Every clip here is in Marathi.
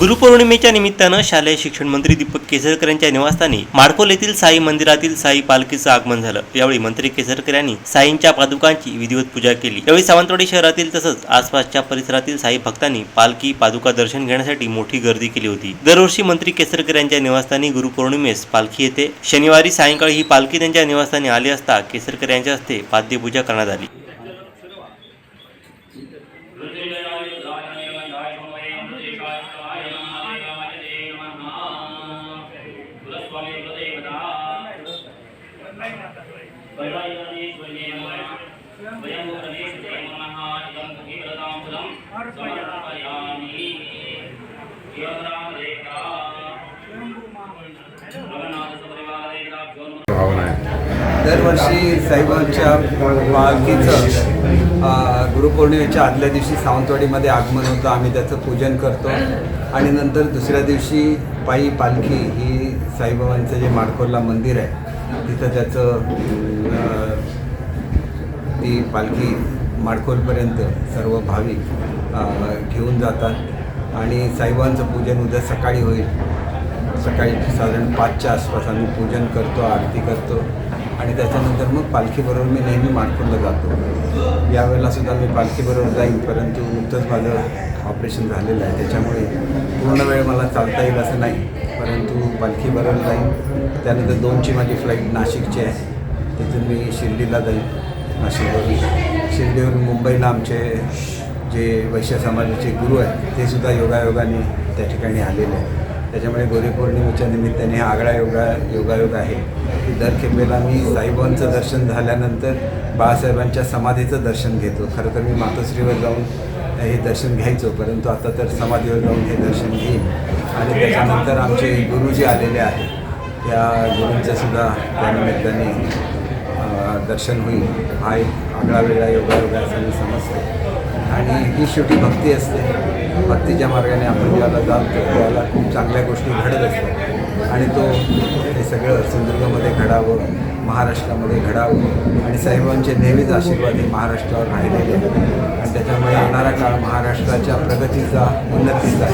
गुरुपौर्णिमेच्या निमित्तानं शालेय शिक्षण मंत्री दीपक केसरकर यांच्या निवासस्थानी माडकोल येथील साई मंदिरातील साई पालखीचं आगमन झालं. यावेळी मंत्री केसरकर यांनी साईंच्या पादुकांची विधिवत पूजा केली. यावेळी सावंतवाडी शहरातील तसंच आसपासच्या परिसरातील साई भक्तांनी पालखी पादुका दर्शन घेण्यासाठी मोठी गर्दी केली होती. दरवर्षी मंत्री केसरकर यांच्या निवासस्थानी गुरुपौर्णिमेस पालखी येते. शनिवारी सायंकाळी ही पालखी त्यांच्या निवासस्थानी आली असता केसरकर यांच्या हस्ते पाद्यपूजा करण्यात आली. दरवर्षी साईबाबांच्या पालखीचं गुरुपौर्णिमेच्या आदल्या दिवशी सावंतवाडीमध्ये आगमन होतं. आम्ही त्याचं पूजन करतो. आणि नंतर दुसऱ्या दिवशी पायी पालखी ही साईबाबांचं जे माडकोरला मंदिर आहे तिथं त्याचं ती पालखी माडखोलपर्यंत सर्व भाविक घेऊन जातात. आणि साईबांचं पूजन उद्या सकाळी होईल. सकाळी साधारण पाचच्या आसपास आम्ही पूजन करतो आरती करतो. आणि त्याच्यानंतर मग पालखीबरोबर मी नेहमी माडखोलला जातो. यावेळेला सुद्धा मी पालखीबरोबर जाईन परंतु नुकतंच माझं ऑपरेशन झालेलं आहे. त्याच्यामुळे पूर्ण वेळ मला चालता येईल असं नाही. परंतु पालखीबरोबर जाईन त्यानंतर दोनची माझी फ्लाईट नाशिकची आहे. तिथून मी शिर्डीला जाईन नाशिकवरून. शिर्डीवरून मुंबईला आमचे जे वैश्य समाजाचे गुरु आहेत ते सुद्धा योगायोगाने त्या ठिकाणी आलेले आहेत. त्याच्यामुळे गोरीपौर्णिमेच्या निमित्ताने हा आगळा योगा योगायोग आहे. की दर खेपेला मी साईबाबांचं दर्शन झाल्यानंतर बाळासाहेबांच्या समाधीचं दर्शन घेतो. खरं तर मी मातोश्रीवर जाऊन हे दर्शन घ्यायचो परंतु आता तर समाधीवर जाऊन हे दर्शन घेईन. आणि त्याच्यानंतर आमचे गुरुजी आलेले आहेत. त्या गुरूंचं सुद्धा त्यानिमित्ताने दर्शन होईल. हा एक आगळा वेगळा योगायोगाचा मी समजतो आणि ही शेवटी भक्ती असते. भक्तीच्या मार्गाने आपण ज्याला जातो त्याला खूप चांगल्या गोष्टी घडत असतात. आणि तो हे सगळं सिंधुदुर्गमध्ये घडावं महाराष्ट्रामध्ये घडावं आणि साहेबांचे नेहमीच आशीर्वाद हे महाराष्ट्रावर राहिलेले आणि त्याच्यामुळे येणारा काळ महाराष्ट्राच्या प्रगतीचा उन्नतीचा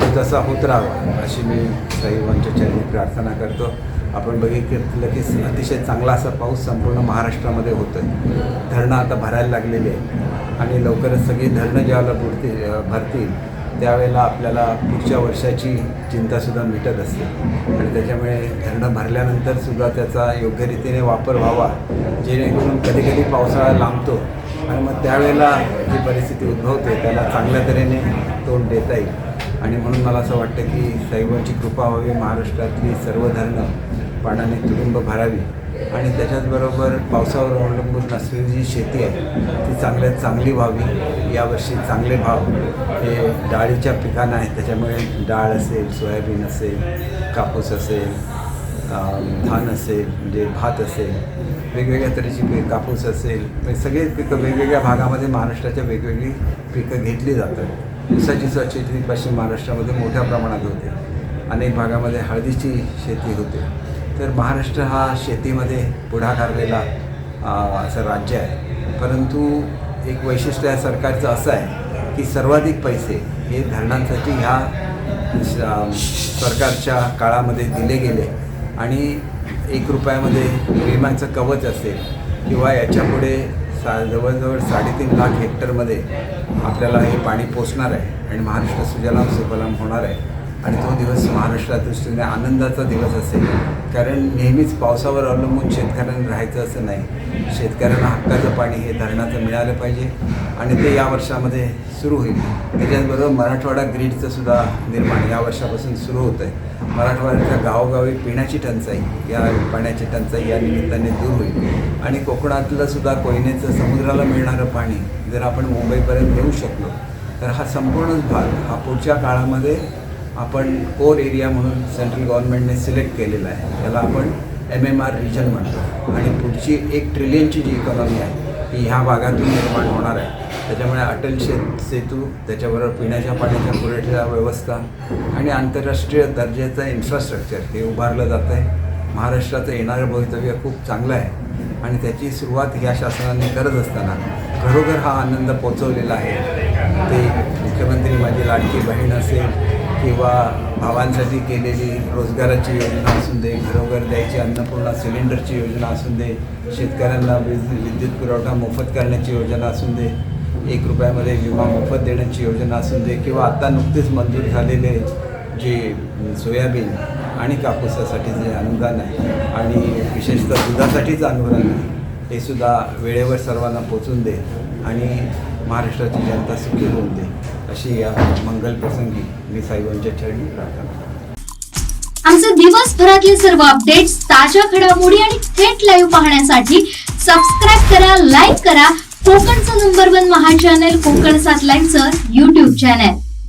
तो तसा होत राहावा अशी मी साहेबांच्या चरणी प्रार्थना करतो. आपण बघितलं की अतिशय चांगला असा पाऊस संपूर्ण महाराष्ट्रामध्ये होतो आहे धरणं आता भरायला लागलेली आहे आणि लवकरच सगळी धरणं ज्यावेळेला बुडतील भरतील त्यावेळेला आपल्याला पुढच्या वर्षाची चिंतासुद्धा मिटत असते. आणि त्याच्यामुळे धरणं भरल्यानंतर सुद्धा त्याचा योग्यरीतीने वापर व्हावा जेणेकरून कधी कधी पावसाळा लांबतो आणि मग त्यावेळेला जी परिस्थिती उद्भवते त्याला चांगल्या तऱ्हेने तोंड देता येईल. आणि म्हणून मला असं वाटतं की साईबांची कृपा व्हावी महाराष्ट्रातली सर्व धरणं पाण्याने तुडुंब भरावी. आणि त्याच्याचबरोबर पावसावर अवलंबून असलेली जी शेती आहे ती चांगल्यात चांगली व्हावी. यावर्षी चांगले भाव हे डाळीच्या पिकांना आहेत. त्याच्यामुळे डाळ असेल सोयाबीन असेल कापूस असेल धान असेल म्हणजे भात असेल वेगवेगळ्या तऱ्हेची पी कापूस असेल म्हणजे सगळे पिकं वेगवेगळ्या भागामध्ये महाराष्ट्राच्या वेगवेगळी पिकं घेतली जातात. ऊसाची शेती पश्चिम महाराष्ट्रामध्ये मोठ्या प्रमाणात होते. अनेक भागामध्ये हळदीची शेती होते. तर महाराष्ट्र हा शेतीमध्ये पुढाकारलेला असं राज्य आहे. परंतु एक वैशिष्ट्य या सरकारचं असं आहे की सर्वाधिक पैसे हे धरणांसाठी ह्या सरकारच्या काळामध्ये दिले गेले. आणि एक रुपयामध्ये विम्याचं कवच असेल किंवा याच्यापुढे सा जवळजवळ साडेतीन लाख हेक्टरमध्ये आपल्याला हे पाणी पोचणार आहे आणि महाराष्ट्र सुजलाम सुफलाम होणार आहे. आणि तो दिवस महाराष्ट्रा दृष्टीने आनंदाचा दिवस असेल. कारण नेहमीच पावसावर अवलंबून शेतकऱ्यांना राहायचं असं नाही. शेतकऱ्यांना हक्काचं पाणी हे धरणाचं मिळालं पाहिजे आणि ते या वर्षामध्ये सुरू होईल. त्याच्याचबरोबर मराठवाडा ग्रीडचं सुद्धा निर्माण या वर्षापासून सुरू होतं आहे मराठवाड्याच्या गावोगावी पिण्याची टंचाई या पाण्याची टंचाई या निमित्ताने दूर होईल. आणि कोकणातलं सुद्धा कोयनेचं समुद्राला मिळणारं पाणी जर आपण मुंबईपर्यंत नेऊ शकलो तर हा संपूर्णच भाग हा पुढच्या काळामध्ये आपण कोर एरिया म्हणून सेंट्रल गव्हर्नमेंटने सिलेक्ट केलेला आहे. त्याला आपण एम एम आर रिजन म्हणतो. आणि पुढची एक ट्रिलियनची जी इकॉनॉमी आहे ती ह्या भागातून निर्माण होणार आहे. त्याच्यामुळे अटल शेत सेतू त्याच्याबरोबर पिण्याच्या पाण्याच्या पुरवठ्याच्या व्यवस्था आणि आंतरराष्ट्रीय दर्जाचं इन्फ्रास्ट्रक्चर हे उभारलं जातं आहे महाराष्ट्राचं येणारं भवितव्य खूप चांगलं आहे. आणि त्याची सुरुवात ह्या शासनाने करत असताना घरोघर हा आनंद पोचवलेला आहे. ते मुख्यमंत्री माझी लाडकी बहीण असेल किंवा भावांसाठी केलेली रोजगाराची योजना असून दे घरोघर द्यायची अन्नपूर्णा सिलेंडरची योजना असून दे शेतकऱ्यांना वीज विद्युत पुरवठा मोफत करण्याची योजना असून दे एक रुपयामध्ये विमा मोफत देण्याची योजना असून दे किंवा आत्ता नुकतेच मंजूर झालेले जे सोयाबीन आणि कापूसासाठी जे अनुदान आहे आणि विशेषतः दुधासाठीच अनुदान आहे हे सुद्धा वेळेवर सर्वांना पोचून दे आणि महाराष्ट्राची जनता सुखी होऊन दे. अशी या मंगल प्रसंगी मी साईबांच्या चरणी प्रार्थना आमचे दिवसभरातले सर्व अपडेट्स ताज्या घडामोडी आणि थेट लाईव्ह पाहण्यासाठी सबस्क्राईब करा लाईक करा. कोकणचं नंबर वन महा चॅनल कोकण सात लाईनचं युट्यूब चॅनल